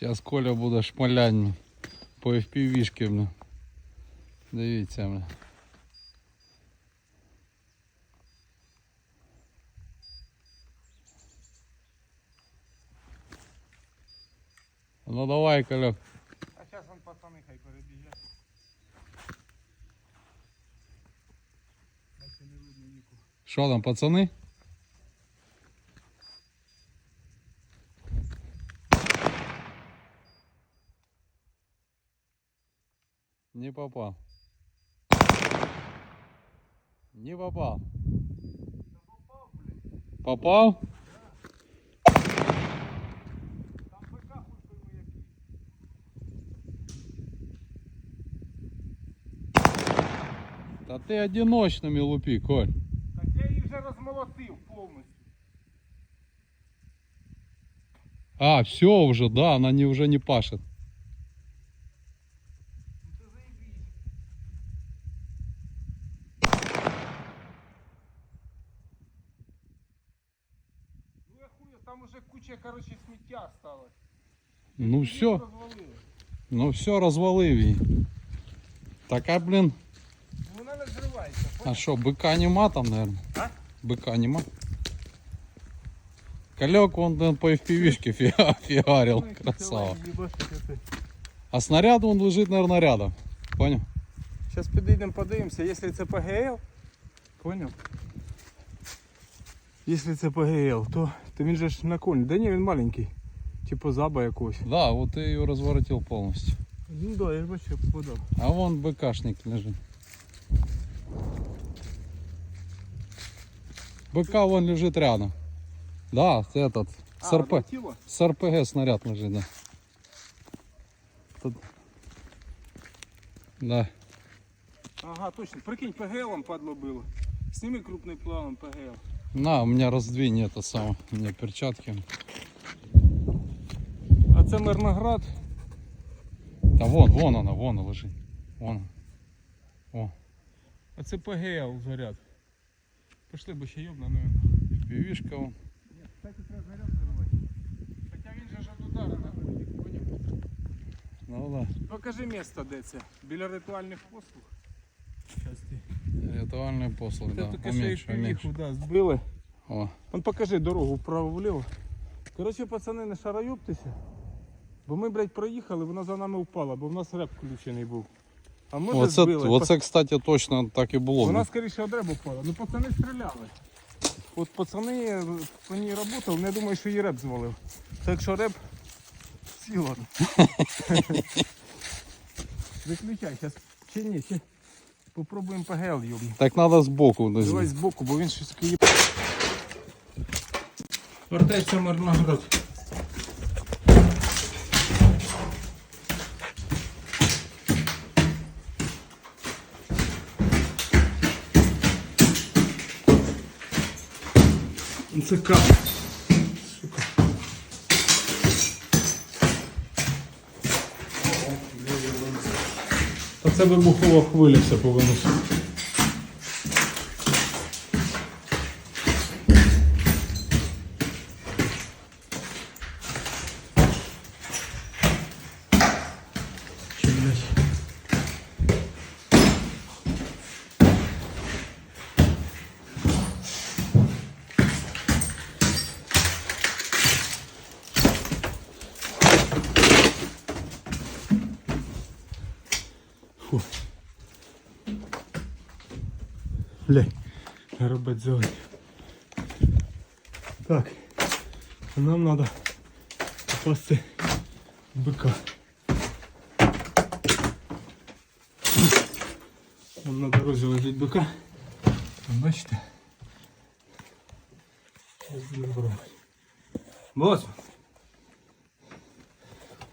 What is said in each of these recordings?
Зараз Коля буде шмалянь по FPV-шки, бля. Дивіться, бля. Ну давай, Коля. А зараз вон пацани хай перебіжать. Наче не видно нікого. Що там, пацани? попал. Не попал. Попал? Там БК хуй пойми який. Та ти одиночними лупи, Коль. Так я її вже розмолотив повністю. А, все уже, да, она не, уже не пашет. Уже куча, короче, сміття осталось. Ну Їх все, розвалили. ну все, розвалив її. Така, блін. Ну, Вона не зривається. А що, бика нема там, наверное? А? Бика нема. Калек вон по FPV-шке фига- фигарил. Красава. А снаряд он лежит, наверное, рядом. Понял? Зараз підійдемо, подивимося, якщо це ПГЛ, поняв? Якщо це ПГЛ, то, то він же ж на коні. Да ні, він маленький. Типу заба якогось. Да, вот ты ее разворотил полностью. Ну да, я ж бачу, я попадав. А вон БКшник лежит. БК вон лежит рядом. Да, этот, с, РП, летіло? с РПГ снаряд лежит, да. Тут... Да. Ага, точно. Прикинь, ПГЛом падло було. Сними крупний планом ПГЛ. На, у меня раздвинь это самое, у меня перчатки. А це Мирноград. Да вон, вон она, вон она лежит. Вон. О, А це ПГЛ заряд. Пішли, бо ще йобна, ну. пивишка вон. Ні, кстати, треба заряд зривати. Хоча він же ж від удару на груді, поняв? Ну да. Покажи місто, де це. Біля ритуальних послуг. Ритуальный послуг, да. таке ще Уменьши, уменьши. да, збили. О, Вон покажи дорогу вправо-вліво. Коротше, пацани, не шарайоптеся. Бо ми, блядь, проїхали, вона за нами впала, бо в нас реп включений був. А ми оце, збили. оце, кстати, точно так і було. Вона скоріше од ребу впала. Ну пацани стріляли. От пацани е, по ній працювали, не думаю, що її реп звалив. Це якщо реп сіла. Виключай, зараз. Чи ні, чи попробуємо ПГЛ йобну. Так треба збоку. Давай збоку, бо він щось таке. Вертається Мирноград. Це кап. Та це вибухова хвиля все повинно. Фу. Блядь, робить зелень. Так, нам надо попасти в быка. Нам на дорозі лежить бика. Там, Бачите? Ось будемо пробувати. Бос!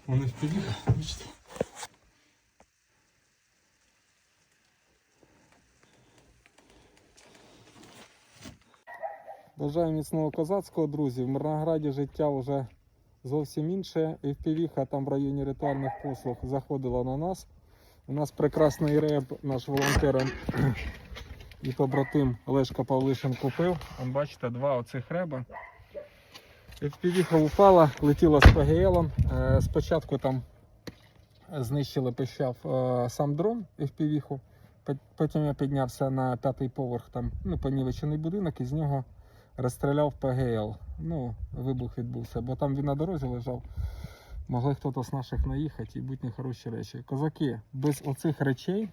Вони впіліка, бачите? Бажаю міцного козацького, друзі. В Мирнограді життя вже зовсім інше. І впівіха там в районі ритуальних послуг заходила на нас. У нас прекрасний реб, наш волонтер і побратим Олешка Павлишин купив. Вон бачите, два оцих реба. FPV-ха упала, летіла з ПГЛ. Е, Спочатку там знищили пищав е, сам дрон FPV-ху. Потім я піднявся на п'ятий поверх, там ну, понівечений будинок, і з нього розстріляв ПГЛ. Ну, вибух відбувся, бо там він на дорозі лежав. Могли хтось з наших наїхати і будь нехороші речі. Козаки, без оцих речей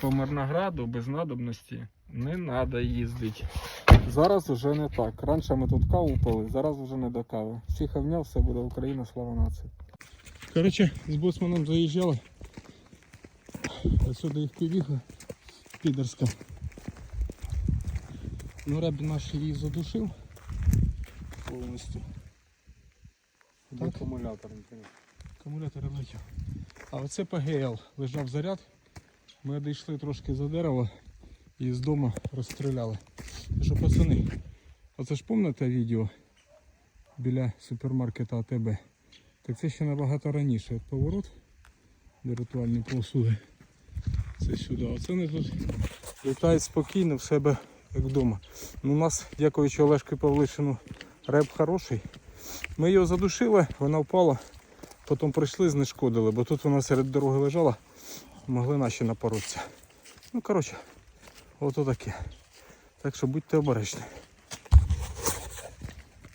по Мирнограду без надобності не треба їздити. Зараз вже не так. Раніше ми тут каву пили, зараз вже не до кави. Всіх обняв, все буде Україна, слава нації. Коротше, з боцманом заїжджали. Отсюди їх побігли. Підерська. Ну, реб наш її задушив повністю. Так? Акумулятор. Акумулятор летів. А оце ПГЛ. Лежав заряд. Ми дійшли трошки за дерево і з дому розстріляли. Що, пацани, оце ж пам'ятаєте відео біля супермаркета АТБ? Так це ще набагато раніше. От поворот, де ритуальні послуги. Це сюди. Оце вони тут літають спокійно в себе як вдома. Ну, у нас, дякуючи Олешку Павлишину, реп хороший. Ми його задушили, вона впала. Потім прийшли, знешкодили, бо тут вона серед дороги лежала, могли наші напоротися. Ну, коротше, ото таке. Так що будьте обережні.